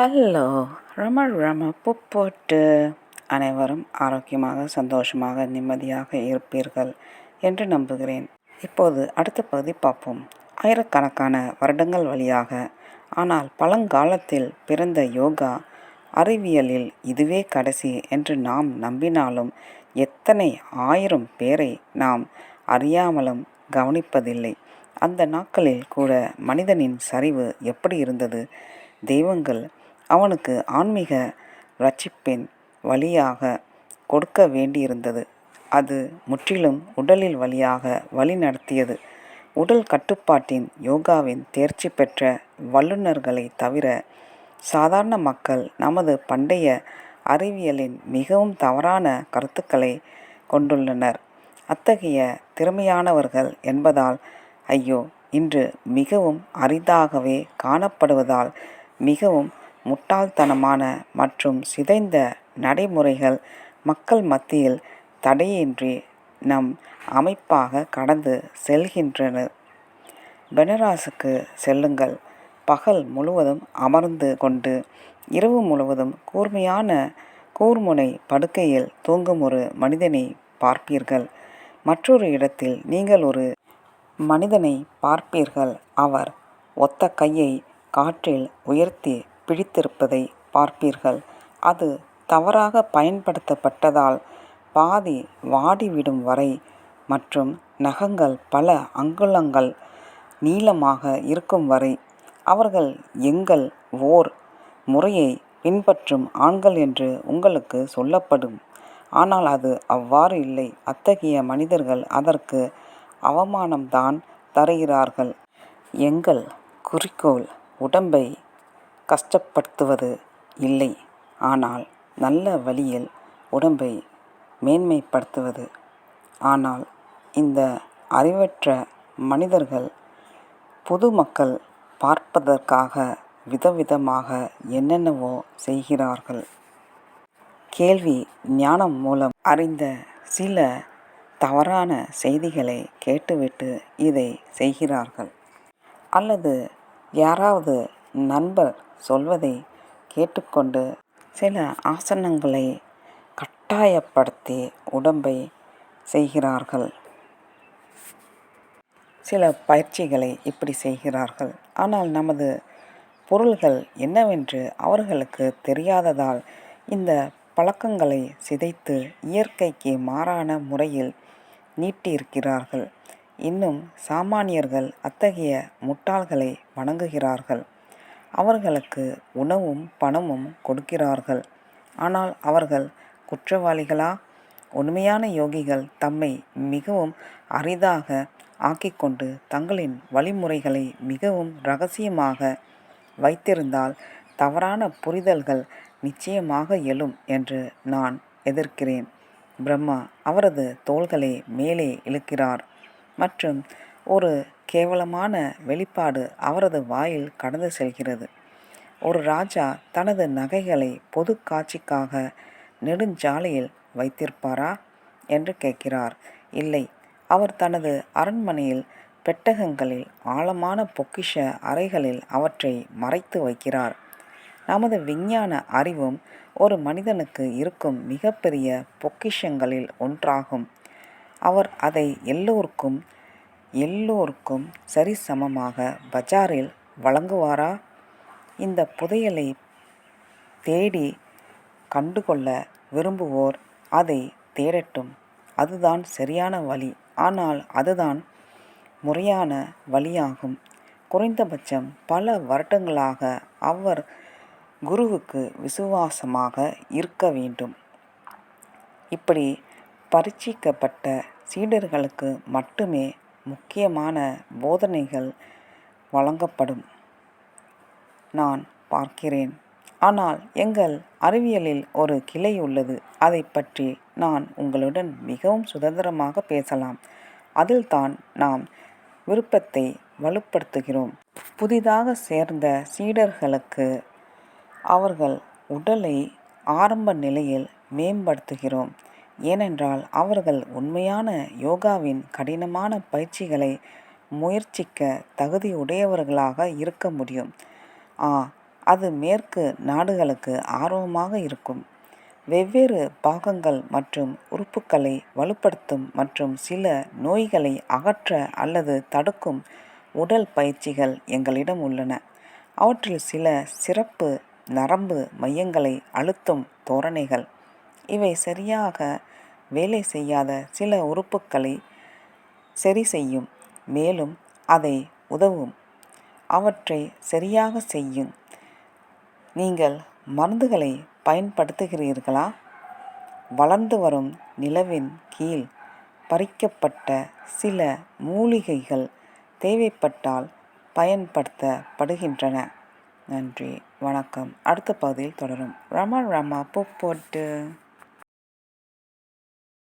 Hello. ரம ரம புப்போட்டு. அனைவரும் ஆரோக்கியமாக சந்தோஷமாக நிம்மதியாக இருப்பீர்கள் என்று நம்புகிறேன். இப்போது அடுத்த பகுதி பார்ப்போம். ஆயிரக்கணக்கான வருடங்கள் வழியாக ஆனால் பழங்காலத்தில் பிறந்த யோகா அறிவியலில் இதுவே கடைசி என்று நாம் நம்பினாலும் எத்தனை ஆயிரம் பேரை நாம் அறியாமலும் கவனிப்பதில்லை. அந்த நாட்களில் கூட மனிதனின் சரிவு எப்படி இருந்தது? தெய்வங்கள் அவனுக்கு ஆன்மீக ரட்சிப்பின் வழியாக கொடுக்க வேண்டியிருந்தது. அது முற்றிலும் உடலில் வழியாக வழி நடத்தியது. உடல் கட்டுப்பாட்டின் யோகாவின் தேர்ச்சி பெற்ற வல்லுநர்களை தவிர சாதாரண மக்கள் நமது பண்டைய அறிவியலின் மிகவும் தவறான கருத்துக்களை கொண்டுள்ளனர். அத்தகைய திறமையானவர்கள் என்பதால் ஐயோ இன்று மிகவும் அரிதாகவே காணப்படுவதால் மிகவும் முட்டாள்தனமான மற்றும் சிதைந்த நடைமுறைகள் மக்கள் மத்தியில் தடையின்றி நம் அமைப்பாக கடந்து செல்கின்றன. பெனராஸுக்கு செல்லுங்கள். பகல் முழுவதும் அமர்ந்து கொண்டு இரவு முழுவதும் கூர்மையான கூர்முனை படுக்கையில் தூங்கும் ஒரு மனிதனை பார்ப்பீர்கள். மற்றொரு இடத்தில் நீங்கள் ஒரு மனிதனை பார்ப்பீர்கள். அவர் ஒத்த கையை காற்றில் உயர்த்தி பிடித்திருப்பதை பார்ப்பீர்கள். அது தவறாக பயன்படுத்தப்பட்டதால் பாதி வாடிவிடும் வரை மற்றும் நகங்கள் பல அங்குலங்கள் நீளமாக இருக்கும் வரை அவர்கள் எங்கள் ஓர் முறையை பின்பற்றும் ஆண்கள் என்று உங்களுக்கு சொல்லப்படும். ஆனால் அது அவ்வாறு இல்லை. அத்தகைய மனிதர்கள் அதற்கு அவமானம்தான் தருகிறார்கள். எங்கள் குறிக்கோள் உடம்பை கஷ்டப்படுத்துவது இல்லை. ஆனால் நல்ல வழியில் உடம்பை மேன்மைப்படுத்துவது. ஆனால் இந்த அறிவற்ற மனிதர்கள் பொது மக்கள் பார்ப்பதற்காக விதவிதமாக என்னென்னவோ செய்கிறார்கள். கேள்வி ஞானம் மூலம் அறிந்த சில தவறான செய்திகளை கேட்டுவிட்டு இதை செய்கிறார்கள். அல்லது யாராவது நண்பர் சொல்வதை கேட்டுக்கொண்டு சில ஆசனங்களை கட்டாயப்படுத்தி உடம்பை செய்கிறார்கள். சில பயிற்சிகளை இப்படி செய்கிறார்கள். ஆனால் நமது பொருள்கள் என்னவென்று அவர்களுக்கு தெரியாததால் இந்த பழக்கங்களை சிதைத்து இயற்கைக்கு மாறான முறையில் நீட்டியிருக்கிறார்கள். இன்னும் சாமானியர்கள் அத்தகைய முட்டாள்களை வணங்குகிறார்கள். அவர்களுக்கு உணவும் பணமும் கொடுக்கிறார்கள். ஆனால் அவர்கள் குற்றவாளிகளா? உண்மையான யோகிகள் தம்மை மிகவும் அரிதாக ஆக்கிக்கொண்டு தங்களின் வழிமுறைகளை மிகவும் ரகசியமாக வைத்திருந்தால் தவறான புரிதல்கள் நிச்சயமாக எழும் என்று நான் எதிர்க்கிறேன். பிரம்மா அவரது தோள்களை மேலே இழுக்கிறார் மற்றும் ஒரு கேவலமான வெளிப்பாடு அவரது வாயில் கடந்து செல்கிறது. ஒரு ராஜா தனது நகைகளை பொது காட்சிக்காக நெடுஞ்சாலையில் வைத்திருப்பாரா? என்று கேட்கிறார். இல்லை அவர் தனது அரண்மனையில் பெட்டகங்களில் ஆழமான பொக்கிஷ அறைகளில் அவற்றை மறைத்து வைக்கிறார். நமது விஞ்ஞான அறிவும் ஒரு மனிதனுக்கு இருக்கும் மிகப்பெரிய பொக்கிஷங்களில் ஒன்றாகும். அவர் அதை எல்லோருக்கும் எல்லோருக்கும் சரிசமமாக பஜாரில் வழங்குவாரா? இந்த புதையலை தேடி கண்டுகொள்ள விரும்புவோர் அதை தேடட்டும். அதுதான் சரியான வழி. ஆனால் அதுதான் முறையான வழியாகும். குறைந்தபட்சம் பல வருடங்களாக அவர் குருவுக்கு விசுவாசமாக இருக்க வேண்டும். இப்படி பரீட்சிக்கப்பட்ட சீடர்களுக்கு மட்டுமே முக்கியமான போதனைகள் வழங்கப்படும். நான் பார்க்கிறேன். ஆனால் எங்கள் அறிவியலில் ஒரு கிளை உள்ளது. அதை பற்றி நான் உங்களுடன் மிகவும் சுதந்திரமாக பேசலாம். அதில்தான் நாம் விருப்பத்தை வலுப்படுத்துகிறோம். புதிதாக சேர்ந்த சீடர்களுக்கு அவர்கள் உடலை ஆரம்ப நிலையில் மேம்படுத்துகிறோம். ஏனென்றால் அவர்கள் உண்மையான யோகாவின் கடினமான பயிற்சிகளை முயற்சிக்க தகுதியுடையவர்களாக இருக்க முடியும். ஆ அது மேற்கு நாடுகளுக்கு ஆர்வமாக இருக்கும். வெவ்வேறு பாகங்கள் மற்றும் உறுப்புக்களை வலுப்படுத்தும் மற்றும் சில நோய்களை அகற்ற அல்லது தடுக்கும் உடல் பயிற்சிகள் எங்களிடம் உள்ளன. அவற்றில் சில சிறப்பு நரம்பு மையங்களை அழுத்தும் தோரணைகள். இவை சரியாக வேலை செய்யாத சில உறுப்புகளை சரி செய்யும். மேலும் அதை உதவும். அவற்றை சரியாக செய்யும். நீங்கள் மருந்துகளை பயன்படுத்துகிறீர்களா? வளர்ந்து வரும் நிலவின் கீழ் பறிக்கப்பட்ட சில மூலிகைகள் தேவைப்பட்டால் பயன்படுத்தப்படுகின்றன. நன்றி. வணக்கம். அடுத்த பகுதியில் தொடரும். ரமா ரமா பூ போட்டு.